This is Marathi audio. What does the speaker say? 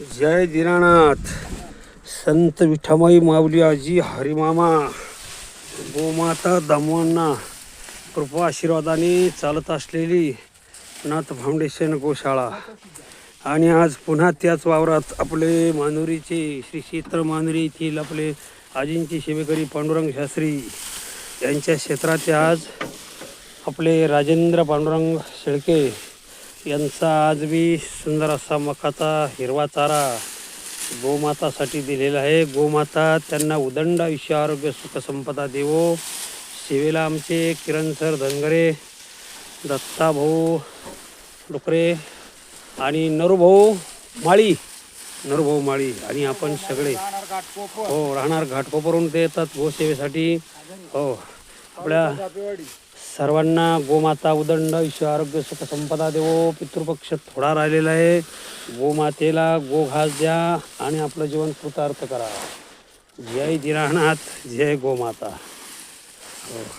जय दिनानाथ. संत विठामाई माऊली आजी हरिमामा गोमाता दामवांना कृपा आशीर्वादाने चालत असलेली नाथ फाउंडेशन गोशाळा. आणि आज पुन्हा त्याच वावरात आपले मानुरीचे श्री क्षेत्र मानुरी येथील आपले आजींचे शिवेकरी पांडुरंग शास्त्री यांच्या क्षेत्रात आज आपले राजेंद्र पांडुरंग शेळके यांचा आज मी सुंदर असा मखाचा हिरवा चारा गोमातासाठी दिलेला आहे. गोमाता त्यांना उदंड आयुष्य आरोग्य सुखसंपदा देवो. सेवेला आमचे किरण सर धनगरे दत्ता भाऊ डुकरे आणि नरूभाऊ माळी. नरूभाऊ माळी आणि आपण सगळे. हो राहणार घाटकोपरून ते येतात गोसेवेसाठी. हो आपल्या सर्वांना गोमाता उदंड आयुष्य आरोग्य सुख संपदा देवो पितृपक्ष थोडा राहिलेला आहे. गोमातेला गो घास द्या आणि आपलं जीवन कृतार्थ करा. जय दिनानाथ जय गोमाता. हो.